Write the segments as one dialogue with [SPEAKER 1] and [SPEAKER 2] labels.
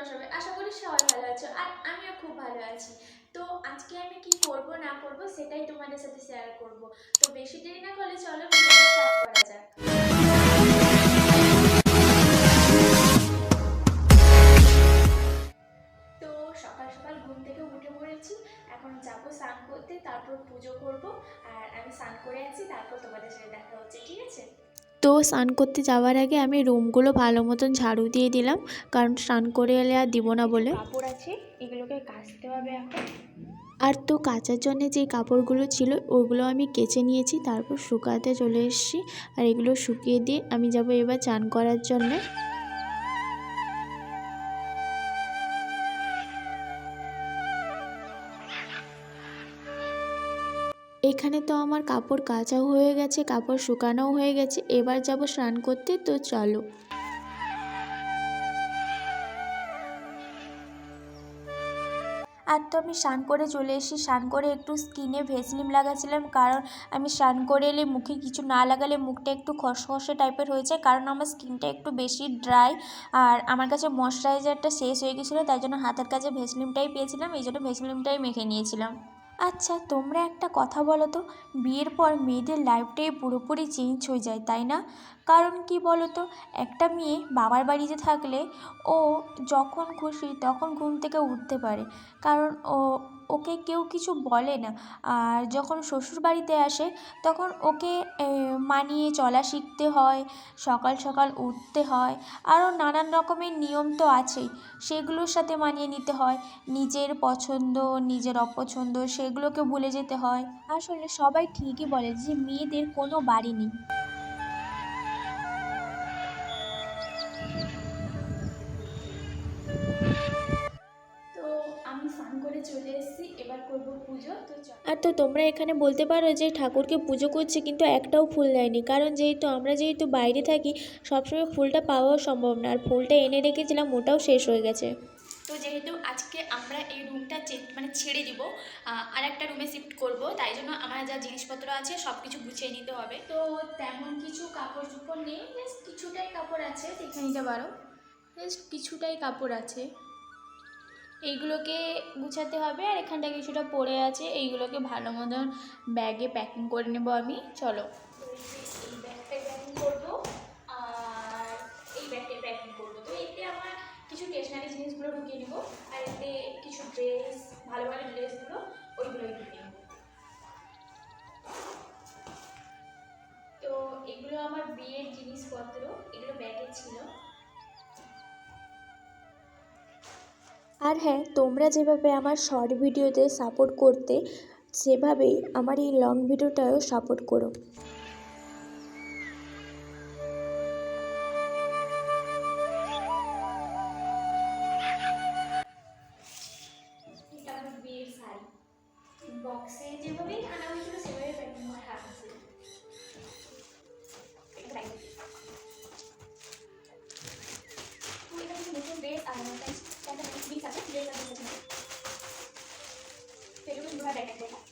[SPEAKER 1] তোমরা সবাই আশা করি সবাই ভালো আছো আর আমিও খুব ভালো আছি। তো আজকে আমি কি করব, না করব সেটাই তোমাদের সাথে শেয়ার করব। তো বেশি দেরি না করলে চলো করা যাক। তো সকাল সকাল ঘুম থেকে উঠে পড়েছি, এখন যাব স্নান করতে, তারপর পুজো করব, আর আমি স্নান করে আছি, তারপর তোমাদের সাথে দেখা হচ্ছে, ঠিক আছে?
[SPEAKER 2] তো স্নান করতে যাওয়ার আগে আমি রুমগুলো ভালো মতন ঝাড়ু দিয়ে দিলাম। কারণ স্নান করে এলে আর দিব না বলে।
[SPEAKER 1] কাপড় আছে এগুলোকে কাচতে হবে এখন।
[SPEAKER 2] আর তো কাচার জন্য যে কাপড়গুলো ছিল ওগুলো আমি কেচে নিয়েছি তারপর শুকাতে চলে এসেছি। আর এগুলো শুকিয়ে দিয়ে আমি যাব এবার চান করার জন্যে। এখানে তো আমার কাপড় কাচাও হয়ে গেছে, কাপড় শুকানোও হয়ে গেছে, এবার যাব স্নান করতে, তো চলো।
[SPEAKER 1] আর তো আমি স্নান করে চলে এসেছি, স্নান করে একটু স্কিনে ভেসলিম লাগাচ্ছিলাম কারণ আমি স্নান করে এলে মুখে কিছু না লাগালে মুখটা একটু খসখসে টাইপের হয়ে যায়, কারণ আমার স্কিনটা একটু বেশি ড্রাই আর আমার কাছে ময়শ্চারাইজারটা শেষ হয়ে গেছিল, তাই জন্য হাতের কাছে ভেসলিমটাই পেয়েছিলাম, এই জন্য ভেসলিমটাই মেখে নিয়েছিলাম। আচ্ছা তোমরা একটা কথা বলো তো, বিয়ের পর মেয়েদের লাইফটাই পুরোপুরি চেঞ্জ হয়ে যায়, তাই না? কারণ কি বলো তো, একটা মেয়ে বাবার বাড়িতে থাকলে ও যখন খুশি তখন ঘুম থেকে উঠতে পারে। কারণ ও ওকে কেউ কিছু বলে না। আর যখন শ্বশুর বাড়িতে আসে, তখন ওকে মানিয়ে চলা শিখতে হয়, সকাল সকাল উঠতে হয়, আরও নানান রকমের নিয়ম তো আছেই। সেগুলোর সাথে মানিয়ে নিতে হয়, নিজের পছন্দ, নিজের অপছন্দ, সেগুলোকে ভুলে যেতে হয়। আসলে সবাই ঠিকই বলে যে, মেয়েদের কোনো বাড়ি নেই।
[SPEAKER 2] আর তো তোমরা এখানে বলতে পারো যে ঠাকুরকে পুজো করছে কিন্তু একটাও ফুল দেয়নি কারণ যেহেতু আমরা যেহেতু বাইরে থাকি সবসময় ফুলটা পাওয়াও সম্ভব না। আর ফুলটা এনে রেখেছিলাম ওটাও শেষ হয়ে গেছে।
[SPEAKER 1] তো যেহেতু আজকে আমরা এই রুমটা মানে ছেড়ে দিব আর একটা রুমে শিফট করব তাই জন্য আমার যা জিনিসপত্র আছে সব কিছু গুছিয়ে নিতে হবে। তো তেমন কিছু কাপড় চোপড় নেই জাস্ট কিছুটাই কাপড় আছে দেখে নিতে পারো। জাস্ট কিছুটাই কাপড় আছে। এইগুলোকে গুছাতে হবে আর এখানটা কিছুটা পড়ে আছে, এইগুলোকে ভালো মতন ব্যাগে প্যাকিং করে নেব আমি। চলো। এই ব্যাগটাই প্যাকিং করব, আর এই ব্যাগটাই প্যাকিং করব। তো এতে আমার কিছু স্টেশনারি জিনিসগুলো ঢুকিয়ে নেব, আর এতে কিছু ড্রেস ভালো ভালো ড্রেসগুলো ওইগুলো ঢুকিয়ে নেব। তো এগুলো আমার বিয়ের জিনিসপত্র, এগুলো ব্যাগে ছিল।
[SPEAKER 2] আর হ্যাঁ তোমরা যেভাবে আমার শর্ট ভিডিওতে সাপোর্ট করতে, সেভাবেই আমার এই লং ভিডিওটাও সাপোর্ট করো।
[SPEAKER 1] दूसरा
[SPEAKER 2] पैकेट लेना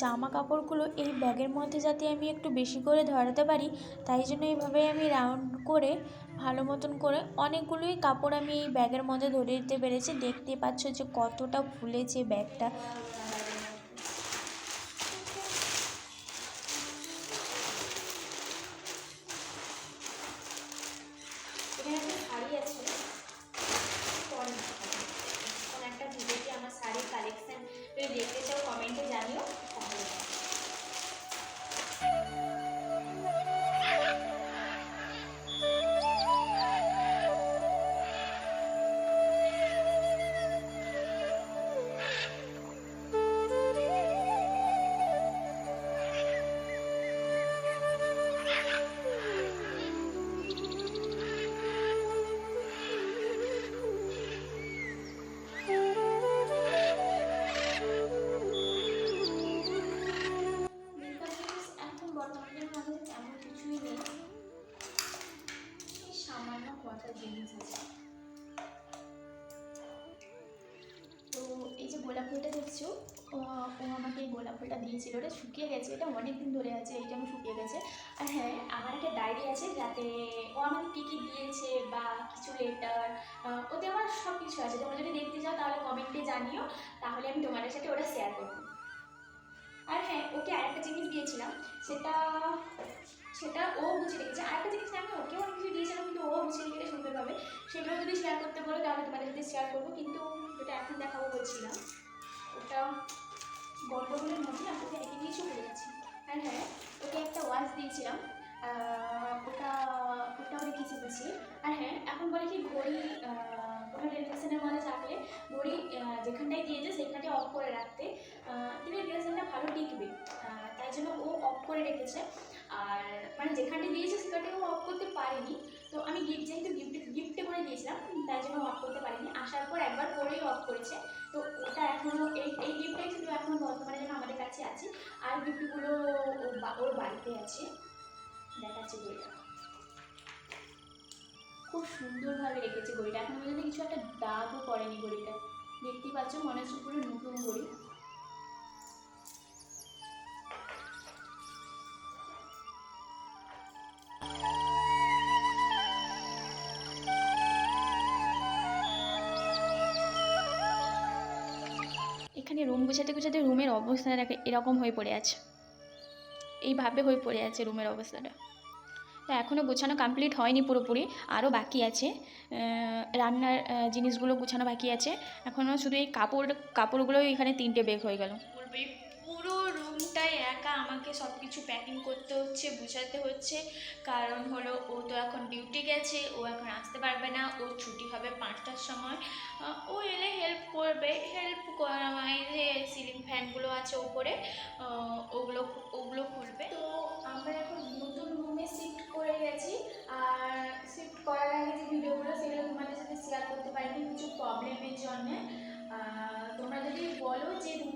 [SPEAKER 2] জামা কাপড়গুলো এই ব্যাগের মধ্যে যাতে আমি একটু বেশি করে ধরাতে পারি, তাই জন্য এইভাবে আমি রাউন্ড করে, ভালো মতন করে অনেকগুলোই কাপড় আমি এই ব্যাগের মধ্যে ধরে দিতে পেরেছি। দেখতে পাচ্ছ যে কতটা ফুলেছে ব্যাগটা।
[SPEAKER 1] গোলাপ ফুলটা দেখছ? ও আমাকে এই গোলাপ ফুলটা দিয়েছিল। ওটা শুকিয়ে গেছে। এটা অনেক দিন ধরে আছে। এইটা আমার শুকিয়ে গেছে। আর হ্যাঁ আমার একটা ডায়েরি আছে যাতে ও আমাকে কী কী দিয়েছে বা কিছু লেটার ওতে আমার সব কিছু আছে। তোমরা যদি দেখতে চাও তাহলে কমেন্টে জানিও। তাহলে আমি তোমাদের সাথে ওটা শেয়ার করব। আর হ্যাঁ ওকে আরেকটা জিনিস দিয়েছিলাম। সেটা সেটা ও গুছিয়ে রেখেছে। আরেকটা জিনিস আমি ওকে অনেক কিছু দিয়েছিলাম, কিন্তু ও গুছিয়ে রেখেছে সুন্দরভাবে। সেগুলো যদি শেয়ার করতে বলো তাহলে তোমাদের সাথে শেয়ার করব। কিন্তু ওটা এখন দেখাবো বলছিলাম। ওয়াচ দিয়েছিলাম। ওটা ওটাও রেখেছি গুছিয়ে আর হ্যাঁ এখন বলে কি, ঘড়ি কোনো রিলেশনের মধ্যে থাকলে ঘড়ি যেখানটায় দিয়েছে সেখানটায় অফ করে রাখতে তিনি রিলেশনটা ভালো টিকবে। তাই জন্য ও অফ করে রেখেছে। আর মানে যেখানটা দিয়েছে সেখানটায় ও অফ করতে পারেনি। তো আমি গিফট যেহেতু গিফট গিফটে করে দিয়েছিলাম, তাই জন্য অফ করতে পারিনি। আসার পর একবার পরেই অফ করেছে। তো ওটা এখনও এই এই গিফটটাই শুধু এখন বর্তমানে যেন আমাদের কাছে আছে, আর গিফটগুলো ওর বাড়িতে আছে। দেখাচ্ছে বইটা। খুব সুন্দরভাবে রেখেছে ঘড়িটা এখন পর্যন্ত কিছু একটা দাগও পড়েনি ঘড়িটা দেখতেই পাচ্ছ মনে হচ্ছে পুরো নতুন ঘড়ি গুছাতে গুছাতে রুমের অবস্থাটা এরকম হয়ে পড়ে আছে। এইভাবে হয়ে পড়ে আছে রুমের অবস্থাটা। তো এখনও গোছানো কমপ্লিট হয়নি পুরোপুরি আরও বাকি আছে। রান্নার জিনিসগুলো গোছানো বাকি আছে। এখনও শুধু এই কাপড়, কাপড়গুলোই এখানে তিনটে বেগ হয়ে গেল। রুমটাই একা আমাকে সব কিছু প্যাকিং করতে হচ্ছে বুঝাতে হচ্ছে। কারণ হলো, ও তো এখন ডিউটি গেছে, ও এখন আসতে পারবে না ও ছুটি হবে পাঁচটার সময়। ও এলে হেল্প করবে হেল্প করা মানে যে সিলিং ফ্যানগুলো আছে ওপরে ওগুলো ওগুলো খুলবে। তো আমরা এখন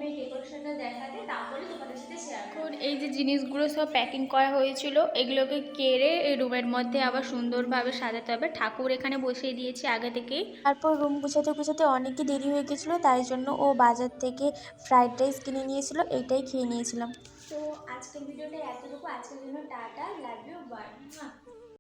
[SPEAKER 1] রুমের ডেকোরেশনটা দেখাতে তাহলে তোমাদের সাথে শেয়ার করো এই যে জিনিসগুলো সব প্যাকিং করা হয়েছিল এগুলোকে কেড়ে এই রুমের মধ্যে আবার সুন্দরভাবে সাজাতে হবে। ঠাকুর এখানে বসিয়ে দিয়েছি আগে থেকেই।
[SPEAKER 2] তারপর রুম গুছাতে গুছাতে অনেকই দেরি হয়ে গেছিল তাই জন্য ও বাজার থেকে ফ্রাইড রাইস কিনে নিয়েছিল এইটাই খেয়ে নিয়েছিলাম।
[SPEAKER 1] তো আজকের ভিডিওটা এতটুকু। আজকের জন্য টাটা লাভ ইউ বাই